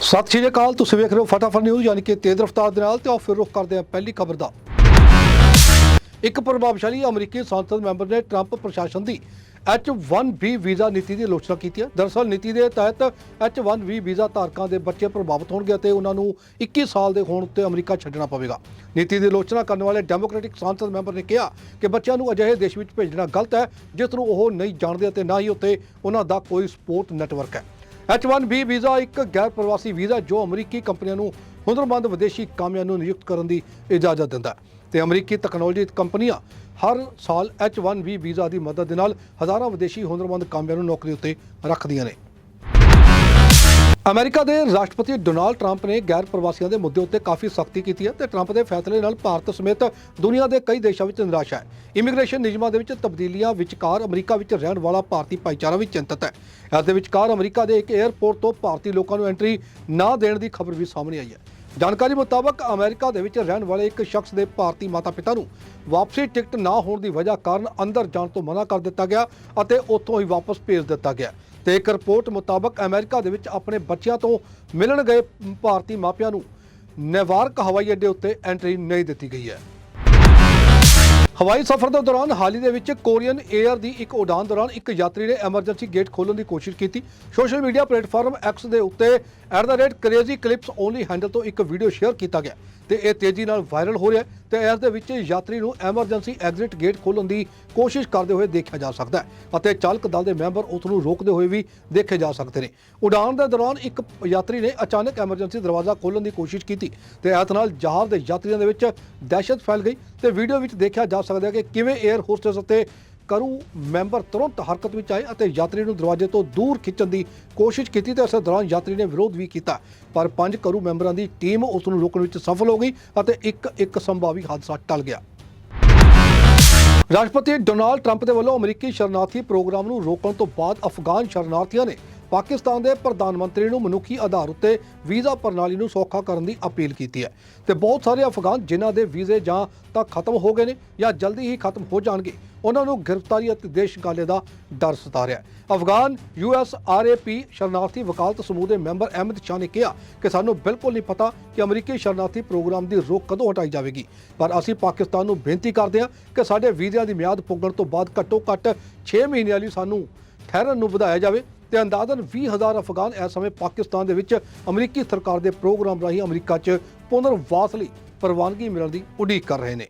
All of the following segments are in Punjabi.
ਸਤਿ ਸ਼੍ਰੀ ਅਕਾਲ, ਤੁਸੀਂ ਵੇਖ ਰਹੇ ਹੋ ਫਟਾਫਟ ਨਿਊਜ਼ ਯਾਨੀ ਕਿ ਤੇਜ਼ ਰਫ਼ਤਾਰ ਦੇ ਨਾਲ ਤੇ ਆਓ ਫਿਰ ਰੁਕ ਕਰਦੇ ਹਾਂ ਪਹਿਲੀ ਖਬਰ ਦਾ। ਇੱਕ ਪ੍ਰਭਾਵਸ਼ਾਲੀ ਅਮਰੀਕੀ ਸੰਸਦ ਮੈਂਬਰ ਨੇ ਟਰੰਪ ਪ੍ਰਸ਼ਾਸਨ ਦੀ H1B ਵੀਜ਼ਾ ਨੀਤੀ ਦੀ ਆਲੋਚਨਾ ਕੀਤੀ ਹੈ। ਦਰਅਸਲ ਨੀਤੀ ਦੇ ਤਹਿਤ H1B ਵੀਜ਼ਾ ਧਾਰਕਾਂ ਦੇ ਬੱਚੇ ਪ੍ਰਭਾਵਿਤ ਹੋਣਗੇ ਅਤੇ ਉਹਨਾਂ ਨੂੰ 21 ਸਾਲ ਦੇ ਹੋਣ ਉੱਤੇ ਅਮਰੀਕਾ ਛੱਡਣਾ ਪਵੇਗਾ। ਨੀਤੀ ਦੀ ਆਲੋਚਨਾ ਕਰਨ ਵਾਲੇ ਡੈਮੋਕ੍ਰੈਟਿਕ ਸੰਸਦ ਮੈਂਬਰ ਨੇ ਕਿਹਾ ਕਿ ਬੱਚਿਆਂ ਨੂੰ ਅਜਿਹੇ ਦੇਸ਼ ਵਿੱਚ ਭੇਜਣਾ ਗਲਤ ਹੈ, ਜਿਸ ਨੂੰ ਉਹ ਨਹੀਂ ਜਾਣਦੇ ਅਤੇ ਨਾ ਹੀ ਉੱਤੇ ਉਹਨਾਂ ਦਾ ਕੋਈ ਸਪੋਰਟ ਨੈਟਵਰਕ ਹੈ। H1B ਵੀਜ਼ਾ ਇੱਕ ਗੈਰ ਪ੍ਰਵਾਸੀ ਵੀਜ਼ਾ ਜੋ ਅਮਰੀਕੀ ਕੰਪਨੀਆਂ ਨੂੰ ਹੁਨਰਮੰਦ ਵਿਦੇਸ਼ੀ ਕਾਮਿਆਂ ਨੂੰ ਨਿਯੁਕਤ ਕਰਨ ਦੀ ਇਜਾਜ਼ਤ ਦਿੰਦਾ ਹੈ। ਤੇ ਅਮਰੀਕੀ ਟੈਕਨੋਲੋਜੀ ਕੰਪਨੀਆਂ ਹਰ ਸਾਲ H1B ਵੀਜ਼ਾ ਦੀ ਮਦਦ ਦੇ ਨਾਲ ਹਜ਼ਾਰਾਂ ਵਿਦੇਸ਼ੀ ਹੁਨਰਮੰਦ ਕਾਮਿਆਂ ਨੂੰ ਨੌਕਰੀ ਉੱਤੇ ਰੱਖਦੀਆਂ ਨੇ। ਅਮਰੀਕਾ ਦੇ ਰਾਸ਼ਟਰਪਤੀ ਡੋਨਾਲਡ ਟਰੰਪ ਨੇ ਗੈਰ ਪ੍ਰਵਾਸੀਆਂ ਦੇ ਮੁੱਦੇ ਉੱਤੇ ਕਾਫੀ ਸਖਤੀ ਕੀਤੀ ਹੈ ਤੇ ਟਰੰਪ ਦੇ ਫੈਸਲੇ ਨਾਲ ਭਾਰਤ ਸਮੇਤ ਦੁਨੀਆ ਦੇ ਕਈ ਦੇਸ਼ਾਂ ਵਿੱਚ ਨਿਰਾਸ਼ਾ ਹੈ। ਇਮੀਗ੍ਰੇਸ਼ਨ ਨਿਯਮਾਂ ਦੇ ਵਿੱਚ ਤਬਦੀਲੀਆਂ ਵਿਚਕਾਰ ਅਮਰੀਕਾ ਵਿੱਚ ਰਹਿਣ ਵਾਲਾ ਭਾਰਤੀ ਭਾਈਚਾਰਾ ਵੀ ਚਿੰਤਤ ਹੈ। ਇਸ ਦੇ ਵਿਚਕਾਰ ਅਮਰੀਕਾ ਦੇ ਇੱਕ 에ਅਰਪੋਰਟ ਤੋਂ ਭਾਰਤੀ ਲੋਕਾਂ ਨੂੰ ਐਂਟਰੀ ਨਾ ਦੇਣ ਦੀ ਖਬਰ ਵੀ ਸਾਹਮਣੇ ਆਈ ਹੈ। ਜਾਣਕਾਰੀ ਮੁਤਾਬਕ ਅਮਰੀਕਾ ਦੇ ਵਿੱਚ ਰਹਿਣ ਵਾਲੇ ਇੱਕ ਸ਼ਖਸ ਦੇ ਭਾਰਤੀ ਮਾਤਾ-ਪਿਤਾ ਨੂੰ ਵਾਪਸੀ ਟਿਕਟ ਨਾ ਹੋਣ ਦੀ ਵਜ੍ਹਾ ਕਾਰਨ ਅੰਦਰ ਜਾਣ ਤੋਂ ਮਨਾ ਕਰ ਦਿੱਤਾ ਗਿਆ ਅਤੇ ਉੱਥੋਂ ਹੀ ਵਾਪਸ ਭੇਜ ਦਿੱਤਾ ਗਿਆ। ਤੇ ਇੱਕ ਰਿਪੋਰਟ ਮੁਤਾਬਕ ਅਮਰੀਕਾ ਦੇ ਵਿੱਚ ਆਪਣੇ ਬੱਚਿਆਂ ਤੋਂ ਮਿਲਣ ਗਏ ਭਾਰਤੀ ਮਾਪਿਆਂ ਨੂੰ ਨੇਵਾਰਕ ਹਵਾਈ ਅੱਡੇ ਉੱਤੇ ਐਂਟਰੀ ਨਹੀਂ ਦਿੱਤੀ ਗਈ ਹੈ। ਹਵਾਈ ਸਫ਼ਰ ਦੇ ਦੌਰਾਨ ਹਾਲ ਹੀ ਦੇ ਵਿੱਚ ਕੋਰੀਅਨ 에ਅਰ ਦੀ ਇੱਕ ਉਡਾਨ ਦੌਰਾਨ ਇੱਕ ਯਾਤਰੀ ਨੇ ਐਮਰਜੈਂਸੀ ਗੇਟ ਖੋਲ੍ਹਣ ਦੀ ਕੋਸ਼ਿਸ਼ ਕੀਤੀ। ਸੋਸ਼ਲ ਮੀਡੀਆ ਪਲੇਟਫਾਰਮ ਐਕਸ ਦੇ ਉੱਤੇ ਕ੍ਰੇਜ਼ੀ ਕਲਿੱਪਸ ਓਨਲੀ ਹੈਂਡਲ ਤੋਂ ਇੱਕ ਵੀਡੀਓ ਸ਼ੇਅਰ ਕੀਤਾ ਗਿਆ ਤੇ ਇਹ ਤੇਜ਼ੀ ਨਾਲ ਵਾਇਰਲ ਹੋ ਰਿਹਾ ਹੈ। ਤੇ ਇਸ ਦੇ ਵਿੱਚ ਯਾਤਰੀ ਨੂੰ ਐਮਰਜੈਂਸੀ ਐਗਜ਼ਿਟ ਗੇਟ ਖੋਲ੍ਹਣ ਦੀ ਕੋਸ਼ਿਸ਼ ਕਰਦੇ ਹੋਏ ਦੇਖਿਆ ਜਾ ਸਕਦਾ ਹੈ ਅਤੇ ਚਾਲਕ ਦਲ ਦੇ ਮੈਂਬਰ ਉਸ ਨੂੰ ਰੋਕਦੇ ਹੋਏ ਵੀ ਦੇਖੇ ਜਾ ਸਕਦੇ ਨੇ। ਉਡਾਣ ਦੇ ਦੌਰਾਨ ਇੱਕ ਯਾਤਰੀ ਨੇ ਅਚਾਨਕ ਐਮਰਜੈਂਸੀ ਦਰਵਾਜ਼ਾ ਖੋਲ੍ਹਣ ਦੀ ਕੋਸ਼ਿਸ਼ ਕੀਤੀ ਤੇ ਇਸ ਨਾਲ ਜਹਾਜ਼ ਦੇ ਯਾਤਰੀਆਂ ਦੇ ਵਿੱਚ ਦਹਿਸ਼ਤ ਫੈਲ ਗਈ ਤੇ ਵੀਡੀਓ ਵਿੱਚ ਦੇਖਿਆ ਜਾ ਸਕਦਾ ਹੈ ਕਿ ਕਿਵੇਂ 에ਅਰ ਹੋਸਟਸ ਅਤੇ ਕਰੂ, ਮੈਂਬਰ ਤੁਰੰਤ ਹਰਕਤ ਵਿੱਚ ਆਏ ਅਤੇ ਯਾਤਰੀ ਨੂੰ ਦਰਵਾਜ਼ੇ ਤੋਂ ਦੂਰ ਖਿੱਚਣ ਦੀ ਕੋਸ਼ਿਸ਼ ਕੀਤੀ ਤੇ ਇਸ ਦੌਰਾਨ ਯਾਤਰੀ ਨੇ ਵਿਰੋਧ ਵੀ ਕੀਤਾ। ਪਰ ਪੰਜ ਕਰੂ ਮੈਂਬਰਾਂ ਦੀ ਟੀਮ ਉਸ ਨੂੰ ਰੋਕਣ ਵਿੱਚ ਸਫਲ ਹੋ ਗਈ ਅਤੇ ਇੱਕ ਇੱਕ ਸੰਭਾਵੀ ਹਾਦਸਾ ਟਲ ਗਿਆ। ਰਾਸ਼ਟਰਪਤੀ ਡੋਨਾਲਡ ਟਰੰਪ ਦੇ ਵੱਲੋਂ ਅਮਰੀਕੀ ਸ਼ਰਨਾਰਥੀ ਪ੍ਰੋਗਰਾਮ ਨੂੰ ਰੋਕਣ ਤੋਂ ਬਾਅਦ ਅਫਗਾਨ ਸ਼ਰਨਾਰਥੀਆਂ ਨੇ ਪਾਕਿਸਤਾਨ ਦੇ ਪ੍ਰਧਾਨ ਮੰਤਰੀ ਨੂੰ ਮਨੁੱਖੀ ਆਧਾਰ ਉੱਤੇ ਵੀਜ਼ਾ ਪ੍ਰਣਾਲੀ ਨੂੰ ਸੌਖਾ ਕਰਨ ਦੀ ਅਪੀਲ ਕੀਤੀ ਹੈ। ਤੇ ਬਹੁਤ ਸਾਰੇ ਅਫਗਾਨ ਜਿਨ੍ਹਾਂ ਦੇ ਵੀਜ਼ੇ ਜਾਂ ਤਾਂ ਖਤਮ ਹੋ ਗਏ ਨੇ ਜਾਂ ਜਲਦੀ ਹੀ ਖਤਮ ਹੋ ਜਾਣਗੇ, ਉਹਨਾਂ ਨੂੰ ਗ੍ਰਿਫਤਾਰੀ ਅਤੇ ਦੇਸ਼ਗਾਲੇ ਦਾ ਡਰ ਸਤਾ ਰਿਹਾ ਹੈ। ਅਫਗਾਨ ਯੂਐਸਆਰਏਪੀ ਸ਼ਰਨਾਰਥੀ ਵਕਾਲਤ ਸਮੂਹ ਦੇ ਮੈਂਬਰ ਅਹਿਮਦ ਸ਼ਾਹ ਨੇ ਕਿਹਾ ਕਿ ਸਾਨੂੰ ਬਿਲਕੁਲ ਨਹੀਂ ਪਤਾ ਕਿ ਅਮਰੀਕੀ ਸ਼ਰਨਾਰਥੀ ਪ੍ਰੋਗਰਾਮ ਦੀ ਰੋਕ ਕਦੋਂ ਹਟਾਈ ਜਾਵੇਗੀ, ਪਰ ਅਸੀਂ ਪਾਕਿਸਤਾਨ ਨੂੰ ਬੇਨਤੀ ਕਰਦੇ ਹਾਂ ਕਿ ਸਾਡੇ ਵੀਜ਼ਿਆਂ ਦੀ ਮਿਆਦ ਪੁੱਗਣ ਤੋਂ ਬਾਅਦ ਘੱਟੋ ਘੱਟ 6 ਮਹੀਨਿਆਂ ਲਈ ਸਾਨੂੰ ਠਹਿਰਨ ਨੂੰ ਵਧਾਇਆ ਜਾਵੇ ਤੇ ਅੰਦਾਜ਼ਨ 20000 ਅਫਗਾਨ ਇਸ ਸਮੇਂ ਪਾਕਿਸਤਾਨ ਦੇ ਵਿੱਚ ਅਮਰੀਕੀ ਸਰਕਾਰ ਦੇ ਪ੍ਰੋਗਰਾਮ ਰਾਹੀਂ ਅਮਰੀਕਾ 'ਚ ਪੁਨਰਵਾਸ ਲਈ ਪ੍ਰਵਾਨਗੀ ਮਿਲਣ ਦੀ ਉਡੀਕ ਕਰ ਰਹੇ ਨੇ।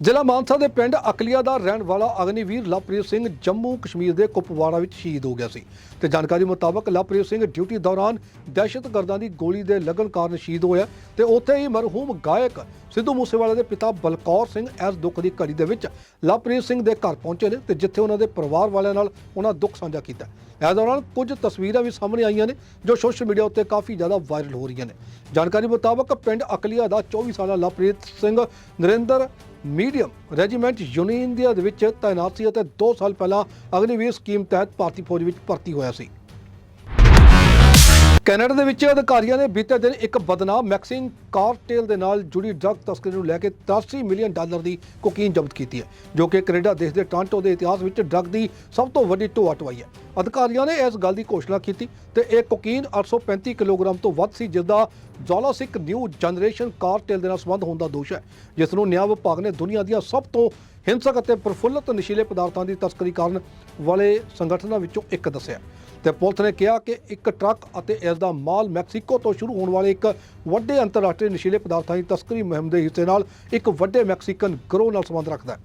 ਜ਼ਿਲ੍ਹਾ ਮਾਨਸਾ ਦੇ ਪਿੰਡ ਅਕਲੀਆ ਦਾ ਰਹਿਣ ਵਾਲਾ ਅਗਨੀਵੀਰ ਲਵਪ੍ਰੀਤ ਸਿੰਘ ਜੰਮੂ ਕਸ਼ਮੀਰ ਦੇ ਕੁਪਵਾੜਾ ਵਿੱਚ ਸ਼ਹੀਦ ਹੋ ਗਿਆ ਸੀ ਤੇ ਜਾਣਕਾਰੀ ਮੁਤਾਬਕ ਲਵਪ੍ਰੀਤ ਸਿੰਘ ਡਿਊਟੀ ਦੌਰਾਨ ਦਹਿਸ਼ਤਗਰਦਾਂ ਦੀ ਗੋਲੀ ਦੇ ਲੱਗਣ ਕਾਰਨ ਸ਼ਹੀਦ ਹੋਇਆ ਤੇ ਉੱਥੇ ਹੀ ਮਰਹੂਮ ਗਾਇਕ ਸਿੱਧੂ ਮੂਸੇਵਾਲੇ ਦੇ ਪਿਤਾ ਬਲਕੌਰ ਸਿੰਘ ਇਸ ਦੁੱਖ ਦੀ ਘੜੀ ਦੇ ਵਿੱਚ ਲਵਪ੍ਰੀਤ ਸਿੰਘ ਦੇ ਘਰ ਪਹੁੰਚੇ ਨੇ ਤੇ ਜਿੱਥੇ ਉਹਨਾਂ ਦੇ ਪਰਿਵਾਰ ਵਾਲਿਆਂ ਨਾਲ ਉਹਨਾਂ ਦੁੱਖ ਸਾਂਝਾ ਕੀਤਾ। ਇਸ ਦੌਰਾਨ ਕੁਝ ਤਸਵੀਰਾਂ ਵੀ ਸਾਹਮਣੇ ਆਈਆਂ ਨੇ ਜੋ ਸੋਸ਼ਲ ਮੀਡੀਆ ਉੱਤੇ ਕਾਫੀ ਜ਼ਿਆਦਾ ਵਾਇਰਲ ਹੋ ਰਹੀਆਂ ਨੇ। ਜਾਣਕਾਰੀ ਮੁਤਾਬਕ ਪਿੰਡ ਅਕਲੀਆ ਦਾ 24 ਸਾਲਾ Lovepreet Singh Narinder medium regiment union ਦੇ ਵਿੱਚ ਤਾਇਨਾਤ ਸੀ ਅਤੇ 2 ਸਾਲ ਪਹਿਲਾਂ ਅਗਨੀਵੀਰ ਸਕੀਮ ਤਹਿਤ ਭਾਰਤੀ ਫੌਜ ਵਿੱਚ ਭਰਤੀ ਹੋਇਆ ਸੀ। ਕੈਨੇਡਾ ਦੇ ਵਿੱਚ ਅਧਿਕਾਰੀਆਂ ਨੇ ਬੀਤੇ ਦਿਨ ਇੱਕ ਬਦਨਾਮ ਮੈਕਸਿਨ ਕਾਰਟੇਲ ਦੇ ਨਾਲ ਜੁੜੀ ਡਰੱਗ ਤਸਕਰੀ ਨੂੰ ਲੈ ਕੇ 83 ਮਿਲੀਅਨ ਡਾਲਰ ਦੀ ਕੋਕੀਨ ਜ਼ਬਤ ਕੀਤੀ ਹੈ, ਜੋ ਕਿ ਕੈਨੇਡਾ ਦੇਸ਼ ਦੇ ਟਾਂਟੋ ਦੇ ਇਤਿਹਾਸ ਵਿੱਚ ਡਰੱਗ ਦੀ ਸਭ ਤੋਂ ਵੱਡੀ ਢੋਆ ਢੁਆਈ ਹੈ। ਅਧਿਕਾਰੀਆਂ ਨੇ ਇਸ ਗੱਲ ਦੀ ਘੋਸ਼ਣਾ ਕੀਤੀ ਤੇ ਇਹ ਕੋਕੀਨ 835 ਕਿਲੋਗ੍ਰਾਮ ਤੋਂ ਵੱਧ ਸੀ ਜਿਸ ਦਾ ਜ਼ੋਲਾਸਿਕ ਨਿਊ ਜਨਰੇਸ਼ਨ ਕਾਰਟੇਲ ਦੇ ਨਾਲ ਸੰਬੰਧ ਹੋਣ ਦਾ ਦੋਸ਼ ਹੈ, ਜਿਸ ਨੂੰ ਨਿਆਂ ਵਿਭਾਗ ਨੇ ਦੁਨੀਆ ਦੀਆਂ ਸਭ ਤੋਂ ਹਿੰਸਕ ਅਤੇ ਪ੍ਰਫੁੱਲਤ ਨਸ਼ੀਲੇ ਪਦਾਰਥਾਂ ਦੀ ਤਸਕਰੀ ਕਰਨ ਵਾਲੇ ਸੰਗਠਨਾਂ ਵਿੱਚੋਂ ਇੱਕ ਦੱਸਿਆ। ਤੇ ਪੁਲਿਸ ਨੇ ਕਿਹਾ ਕਿ ਇੱਕ ਟਰੱਕ ਅਤੇ ਇਸ ਦਾ ਮਾਲ ਮੈਕਸੀਕੋ ਤੋਂ ਸ਼ੁਰੂ ਹੋਣ ਵਾਲੇ ਇੱਕ ਵੱਡੇ ਅੰਤਰਰਾਸ਼ਟਰੀ ਨਸ਼ੀਲੇ ਪਦਾਰਥਾਂ ਦੀ ਤਸਕਰੀ ਮੁਹਿੰਮ ਦੇ ਹਿੱਸੇ ਨਾਲ ਇੱਕ ਵੱਡੇ ਮੈਕਸੀਕਨ ਗਰੋਹ ਨਾਲ ਸੰਬੰਧ ਰੱਖਦਾ ਹੈ।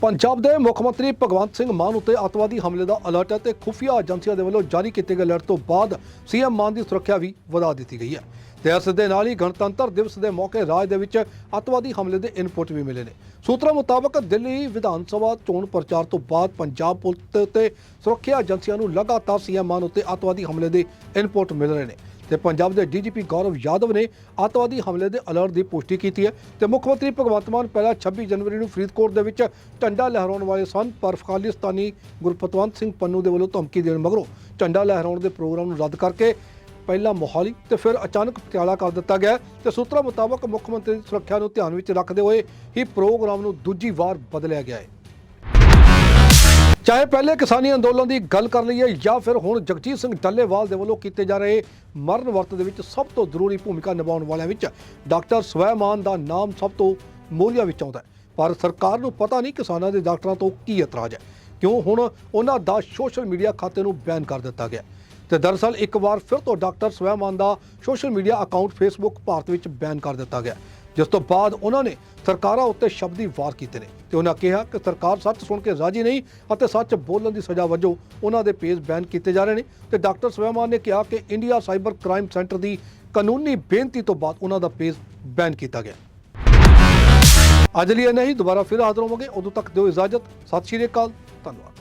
ਪੰਜਾਬ ਦੇ ਮੁੱਖ ਮੰਤਰੀ ਭਗਵੰਤ ਸਿੰਘ ਮਾਨ ਉੱਤੇ ਅੱਤਵਾਦੀ ਹਮਲੇ ਦਾ ਅਲਰਟ ਹੈ ਤੇ ਖੁਫੀਆ ਏਜੰਸੀਆਂ ਦੇ ਵੱਲੋਂ ਜਾਰੀ ਕੀਤੇ ਗਏ ਅਲਰਟ ਤੋਂ ਬਾਅਦ ਸੀਐਮ ਮਾਨ ਦੀ ਸੁਰੱਖਿਆ ਵੀ ਵਧਾ ਦਿੱਤੀ ਗਈ ਹੈ। ਤੇ ਇਸ ਦੇ ਨਾਲ ਹੀ ਗਣਤੰਤਰ ਦਿਵਸ ਦੇ ਮੌਕੇ ਰਾਜ ਦੇ ਵਿੱਚ ਅੱਤਵਾਦੀ ਹਮਲੇ ਦੇ ਇਨਪੁਟ ਵੀ ਮਿਲੇ ਨੇ। ਸੂਤਰਾਂ ਮੁਤਾਬਕ ਦਿੱਲੀ ਵਿਧਾਨ ਸਭਾ ਚੋਣ ਪ੍ਰਚਾਰ ਤੋਂ ਬਾਅਦ ਪੰਜਾਬ ਪੁਲਿਸ ਤੇ ਉੱਤੇ ਸੁਰੱਖਿਆ ਏਜੰਸੀਆਂ ਨੂੰ ਲਗਾਤਾਰ ਸੀਐਮ ਮਾਨ ਉੱਤੇ ਅੱਤਵਾਦੀ ਹਮਲੇ ਦੇ ਇਨਪੁਟ ਮਿਲ ਰਹੇ ਨੇ ਤੇ ਪੰਜਾਬ ਦੇ ਡੀਜੀਪੀ ਗੌਰਵ ਯਾਦਵ ਨੇ ਅੱਤਵਾਦੀ ਹਮਲੇ ਦੇ ਅਲਰਟ ਦੀ ਪੁਸ਼ਟੀ ਕੀਤੀ ਹੈ ਤੇ ਮੁੱਖ ਮੰਤਰੀ ਭਗਵੰਤ ਮਾਨ ਪਹਿਲਾਂ 26 ਜਨਵਰੀ ਨੂੰ ਫਰੀਦਕੋਟ ਦੇ ਵਿੱਚ ਝੰਡਾ ਲਹਿਰਾਉਣ ਵਾਲੇ ਸਨ, ਪਰ ਖਾਲਿਸਤਾਨੀ ਗੁਰਪਤਵੰਤ ਸਿੰਘ ਪੰਨੂ ਦੇ ਵੱਲੋਂ ਧਮਕੀ ਦੇਣ ਮਗਰੋਂ ਝੰਡਾ ਲਹਿਰਾਉਣ ਦੇ ਪ੍ਰੋਗਰਾਮ ਨੂੰ ਰੱਦ ਕਰਕੇ ਪਹਿਲਾਂ ਮੋਹਾਲੀ ਤੇ ਫਿਰ ਅਚਾਨਕ ਪਟਿਆਲਾ ਕਰ ਦਿੱਤਾ ਗਿਆ ਤੇ ਸੂਤਰਾਂ ਮੁਤਾਬਕ ਮੁੱਖ ਮੰਤਰੀ ਦੀ ਸੁਰੱਖਿਆ ਨੂੰ ਧਿਆਨ ਵਿੱਚ ਰੱਖਦੇ ਹੋਏ ਹੀ ਪ੍ਰੋਗਰਾਮ ਨੂੰ ਦੂਜੀ ਵਾਰ ਬਦਲਿਆ ਗਿਆ ਹੈ। ਚਾਹੇ ਪਹਿਲੇ ਕਿਸਾਨੀ ਅੰਦੋਲਨ ਦੀ ਗੱਲ ਕਰ ਲਈਏ ਜਾਂ ਫਿਰ ਹੁਣ ਜਗਜੀਤ ਸਿੰਘ ਡੱਲੇਵਾਲ ਦੇ ਵੱਲੋਂ ਕੀਤੇ ਜਾ ਰਹੇ ਮਰਨ ਵਰਤ ਦੇ ਵਿੱਚ ਸਭ ਤੋਂ ਜ਼ਰੂਰੀ ਭੂਮਿਕਾ ਨਿਭਾਉਣ ਵਾਲਿਆਂ ਵਿੱਚ ਡਾਕਟਰ ਸਵੈਮਾਨ ਦਾ ਨਾਮ ਸਭ ਤੋਂ ਮੂਲਿਆ ਵਿੱਚ ਆਉਂਦਾ ਪਰ ਸਰਕਾਰ ਨੂੰ ਪਤਾ ਨਹੀਂ ਕਿਸਾਨਾਂ ਦੇ ਡਾਕਟਰਾਂ ਤੋਂ ਕੀ ਇਤਰਾਜ਼ ਹੈ। ਕਿਉਂ ਹੁਣ ਉਹਨਾਂ ਦਾ ਸੋਸ਼ਲ ਮੀਡੀਆ ਖਾਤੇ ਨੂੰ ਬੈਨ ਕਰ ਦਿੱਤਾ ਗਿਆ ਤੇ ਦਰਅਸਲ ਇੱਕ ਵਾਰ ਫਿਰ ਤੋਂ ਡਾਕਟਰ ਸਵੈਮਾਨ ਦਾ social media account Facebook Bharat ਵਿੱਚ ਬੈਨ ਕਰ ਦਿੱਤਾ ਗਿਆ। ਜਿਸ ਤੋਂ ਬਾਅਦ ਉਹਨਾਂ ਨੇ ਸਰਕਾਰਾਂ ਉੱਤੇ ਸ਼ਬਦੀ ਵਾਰ ਕੀਤੇ ਨੇ ਤੇ ਉਹਨਾਂ ਕਿਹਾ ਕਿ ਸਰਕਾਰ ਸੱਚ ਸੁਣ ਕੇ ਰਾਜੀ ਨਹੀਂ ਅਤੇ ਸੱਚ ਬੋਲਣ ਦੀ ਸਜ਼ਾ ਵਜੋਂ ਉਹਨਾਂ ਦੇ ਪੇਜ ਬੈਨ ਕੀਤੇ ਜਾ ਰਹੇ ਨੇ ਤੇ ਡਾਕਟਰ ਸਵੈਮਾਨ ਨੇ ਕਿਹਾ ਕਿ ਇੰਡੀਆ ਸਾਈਬਰ ਕ੍ਰਾਈਮ ਸੈਂਟਰ ਦੀ ਕਾਨੂੰਨੀ ਬੇਨਤੀ ਤੋਂ ਬਾਅਦ ਉਹਨਾਂ ਦਾ ਪੇਜ ਬੈਨ ਕੀਤਾ ਗਿਆ। ਅੱਜ ਲਈ ਇਹ ਨਹੀਂ ਦੁਬਾਰਾ ਫਿਰ ਹਾਜ਼ਰ ਹੋਵਾਂਗੇ। ਉਦੋਂ ਤੱਕ ਦਿਓ ਇਜਾਜ਼ਤ। ਸਤਿ ਸ਼੍ਰੀ ਅਕਾਲ। ਧੰਨਵਾਦ।